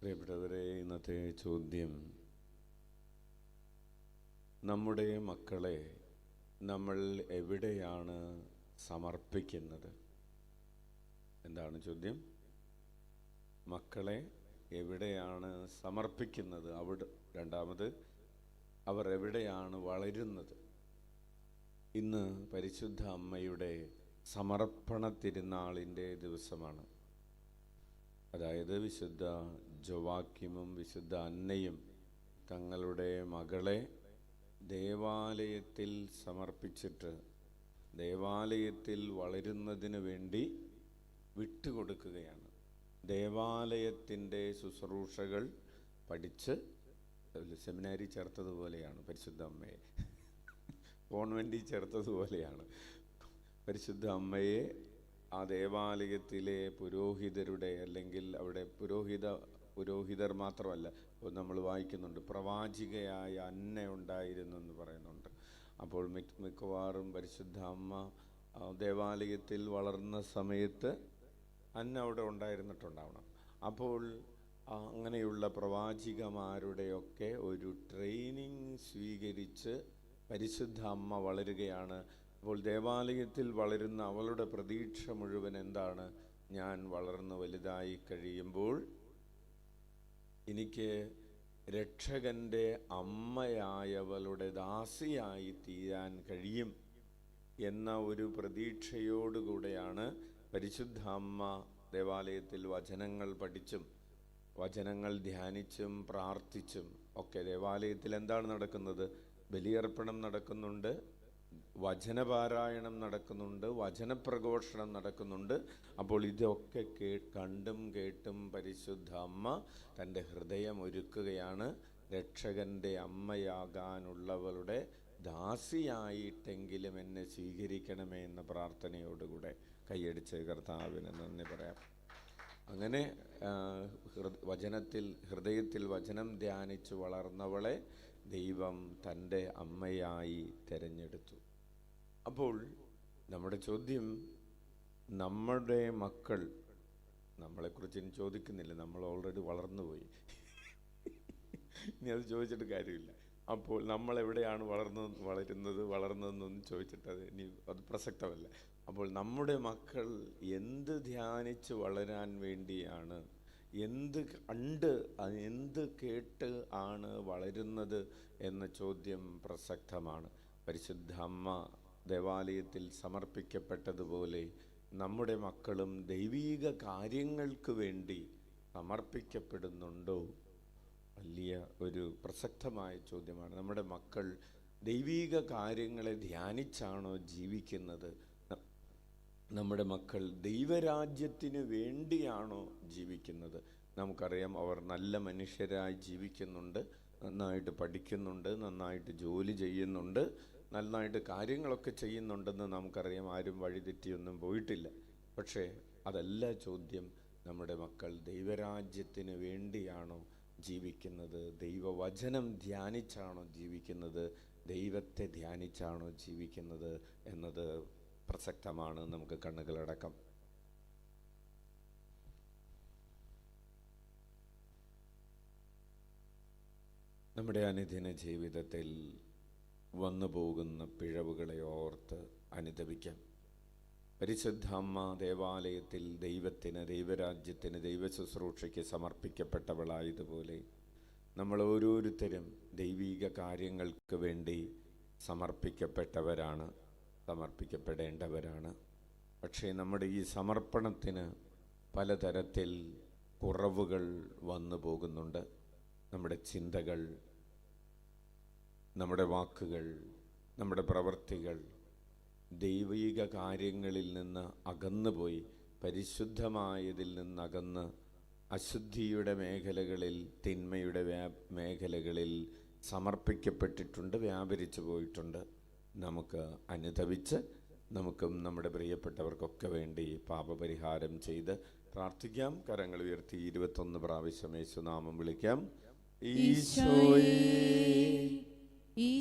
പ്രിയപ്പെട്ടവരെ ഇന്നത്തെ ചോദ്യം നമ്മുടെ മക്കളെ നമ്മൾ എവിടെയാണ് സമർപ്പിക്കുന്നത്? എന്താണ് ചോദ്യം? മക്കളെ എവിടെയാണ് സമർപ്പിക്കുന്നത്? അവിടെ രണ്ടാമത് അവർ എവിടെയാണ് വളരുന്നത്? ഇന്ന് പരിശുദ്ധ അമ്മയുടെ സമർപ്പണ തിരുനാളിന്റെ ദിവസമാണ്. അതായത് വിശുദ്ധ ജവാക്യമും വിശുദ്ധ അന്നയും തങ്ങളുടെ മകളെ ദേവാലയത്തിൽ സമർപ്പിച്ചിട്ട് ദേവാലയത്തിൽ വളരുന്നതിന് വേണ്ടി വിട്ടുകൊടുക്കുകയാണ്. ദേവാലയത്തിന്റെ ശുശ്രൂഷകൾ പഠിച്ച് സെമിനാരി ചേർത്തതുപോലെയാണ് പരിശുദ്ധ അമ്മയെ. കോൺവെന്റിൽ ചേർത്തതുപോലെയാണ്. പരിശുദ്ധ അമ്മയെ ആ ദേവാലയത്തിലെ പുരോഹിതരുടെ അല്ലെങ്കിൽ അവിടെ പുരോഹിത പുരോഹിതർ മാത്രമല്ല നമ്മൾ വായിക്കുന്നുണ്ട് പ്രവാചികയായ അന്ന ഉണ്ടായിരുന്നു എന്ന് പറയുന്നുണ്ട്. അപ്പോൾ മിക്കവാറും പരിശുദ്ധ അമ്മ ദേവാലയത്തിൽ വളർന്ന സമയത്ത് അന്ന അവിടെ ഉണ്ടായിരുന്നിട്ടുണ്ടാവണം. അപ്പോൾ അങ്ങനെയുള്ള പ്രവാചികമാരുടെയൊക്കെ ഒരു ട്രെയിനിങ് സ്വീകരിച്ച് പരിശുദ്ധ അമ്മ വളരുകയാണ് അപ്പോൾ ദേവാലയത്തിൽ വളരുന്ന അവളുടെ പ്രതീക്ഷ മുഴുവൻ എന്താണ്? ഞാൻ വളർന്ന് വലുതായി കഴിയുമ്പോൾ എനിക്ക് രക്ഷകന്റെ അമ്മയായവളുടെ ദാസിയായി തീരാൻ കഴിയും എന്ന ഒരു പ്രതീക്ഷയോടുകൂടെയാണ് പരിശുദ്ധ അമ്മ ദേവാലയത്തിൽ വചനങ്ങൾ പഠിച്ചും വചനങ്ങൾ ധ്യാനിച്ചും പ്രാർത്ഥിച്ചും ഒക്കെ ദേവാലയത്തിൽ എന്താണ് നടക്കുന്നത്? ബലിയർപ്പണം നടക്കുന്നുണ്ട്. വചനപാരായണം നടക്കുന്നുണ്ട് വചനപ്രഘോഷണം നടക്കുന്നുണ്ട്. അപ്പോൾ ഇതൊക്കെ കേ കണ്ടും കേട്ടും പരിശുദ്ധ അമ്മ തന്റെ ഹൃദയം ഒരുക്കുകയാണ്. രക്ഷകന്റെ അമ്മയാകാനുള്ളവളുടെ ദാസിയായിട്ടെങ്കിലും എന്നെ സ്വീകരിക്കണമേ എന്ന പ്രാർത്ഥനയോടുകൂടെ കൈയടിച്ച് കർത്താവിന് നന്ദി പറയാം. അങ്ങനെ വചനത്തിൽ ഹൃദയത്തിൽ വചനം ധ്യാനിച്ച് വളർന്നവളെ ദൈവം തന്റെ അമ്മയായി തിരഞ്ഞെടുത്തു. അപ്പോൾ നമ്മുടെ ചോദ്യം നമ്മുടെ മക്കൾ നമ്മളെക്കുറിച്ച് ഇനി ചോദിക്കുന്നില്ല. നമ്മൾ ഓൾറെഡി വളർന്നുപോയി ഇനി അത് ചോദിച്ചിട്ട് കാര്യമില്ല. അപ്പോൾ നമ്മൾ എവിടെയാണ് വളർന്നു വളരുന്നത് വളർന്നതെന്നൊന്നും ചോദിച്ചിട്ട് അത് ഇനി അത് പ്രസക്തമല്ല. അപ്പോൾ നമ്മുടെ മക്കൾ എന്ത് ധ്യാനിച്ച് വളരാൻ വേണ്ടിയാണ് എന്ത് കണ്ട് എന്ത് കേട്ട് ആണ് വളരുന്നത് എന്ന ചോദ്യം പ്രസക്തമാണ്. പരിശുദ്ധ അമ്മ ദേവാലയത്തിൽ സമർപ്പിക്കപ്പെട്ടതുപോലെ നമ്മുടെ മക്കളും ദൈവീക കാര്യങ്ങൾക്ക് വേണ്ടി സമർപ്പിക്കപ്പെടുന്നുണ്ടോ? വലിയ ഒരു പ്രസക്തമായ ചോദ്യമാണ്. നമ്മുടെ മക്കൾ ദൈവീക കാര്യങ്ങളെ ധ്യാനിച്ചാണോ ജീവിക്കുന്നത്? നമ്മുടെ മക്കൾ ദൈവരാജ്യത്തിന് വേണ്ടിയാണോ ജീവിക്കുന്നത്? നമുക്കറിയാം അവർ നല്ല മനുഷ്യരായി ജീവിക്കുന്നുണ്ട് നന്നായിട്ട് പഠിക്കുന്നുണ്ട് നന്നായിട്ട് ജോലി ചെയ്യുന്നുണ്ട്. നന്നായിട്ട് കാര്യങ്ങളൊക്കെ ചെയ്യുന്നുണ്ടെന്ന് നമുക്കറിയാം. ആരും വഴിതെറ്റിയൊന്നും പോയിട്ടില്ല. പക്ഷേ അതല്ല ചോദ്യം. നമ്മുടെ മക്കൾ ദൈവരാജ്യത്തിന് വേണ്ടിയാണോ ജീവിക്കുന്നത്? ദൈവവചനം ധ്യാനിച്ചാണോ ജീവിക്കുന്നത്? ദൈവത്തെ ധ്യാനിച്ചാണോ ജീവിക്കുന്നത് എന്നത് പ്രസക്തമാണ് നമുക്ക് കണ്ണുകളടക്കം. നമ്മുടെ അനുദിന ജീവിതത്തിൽ വന്നു പോകുന്ന പിഴവുകളെ ഓർത്ത് അനുദപിക്കാം. പരിശുദ്ധ അമ്മ ദേവാലയത്തിൽ ദൈവത്തിന് ദൈവരാജ്യത്തിന് ദൈവശുശ്രൂഷയ്ക്ക് സമർപ്പിക്കപ്പെട്ടവളായതുപോലെ നമ്മൾ ഓരോരുത്തരും ദൈവീക കാര്യങ്ങൾക്ക് വേണ്ടി സമർപ്പിക്കപ്പെട്ടവരാണ് സമർപ്പിക്കപ്പെടേണ്ടവരാണ്. പക്ഷേ നമ്മുടെ ഈ സമർപ്പണത്തിന് പലതരത്തിൽ കുറവുകൾ വന്നു പോകുന്നുണ്ട് നമ്മുടെ ചിന്തകൾ നമ്മുടെ വാക്കുകൾ നമ്മുടെ പ്രവൃത്തികൾ ദൈവിക കാര്യങ്ങളിൽ നിന്ന് അകന്നുപോയി പരിശുദ്ധമായതിൽ നിന്നകന്ന് അശുദ്ധിയുടെ മേഖലകളിൽ തിന്മയുടെ മേഖലകളിൽ സമർപ്പിക്കപ്പെട്ടിട്ടുണ്ട് വ്യാപരിച്ചു പോയിട്ടുണ്ട്. നമുക്ക് അനുതപിച്ച് നമുക്കും നമ്മുടെ പ്രിയപ്പെട്ടവർക്കൊക്കെ വേണ്ടി പാപപരിഹാരം ചെയ്ത് പ്രാർത്ഥിക്കാം. കരങ്ങൾ ഉയർത്തി ഇരുപത്തൊന്ന് പ്രാവശ്യം യേശുനാമം വിളിക്കാം. ഈശോയേ.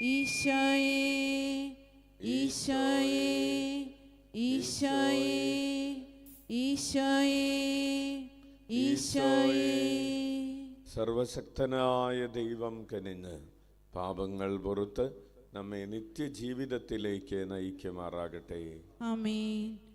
ഈശോയേ ഈശോയേ ഈശോയേ ഈശോയേ ഈശോയേ. സർവശക്തനായ ദൈവം കനിഞ്ഞ് പാപങ്ങൾ പുറത്ത് നമ്മെ നിത്യജീവിതത്തിലേക്ക് നയിക്കുമാറാകട്ടെ. ആമേൻ.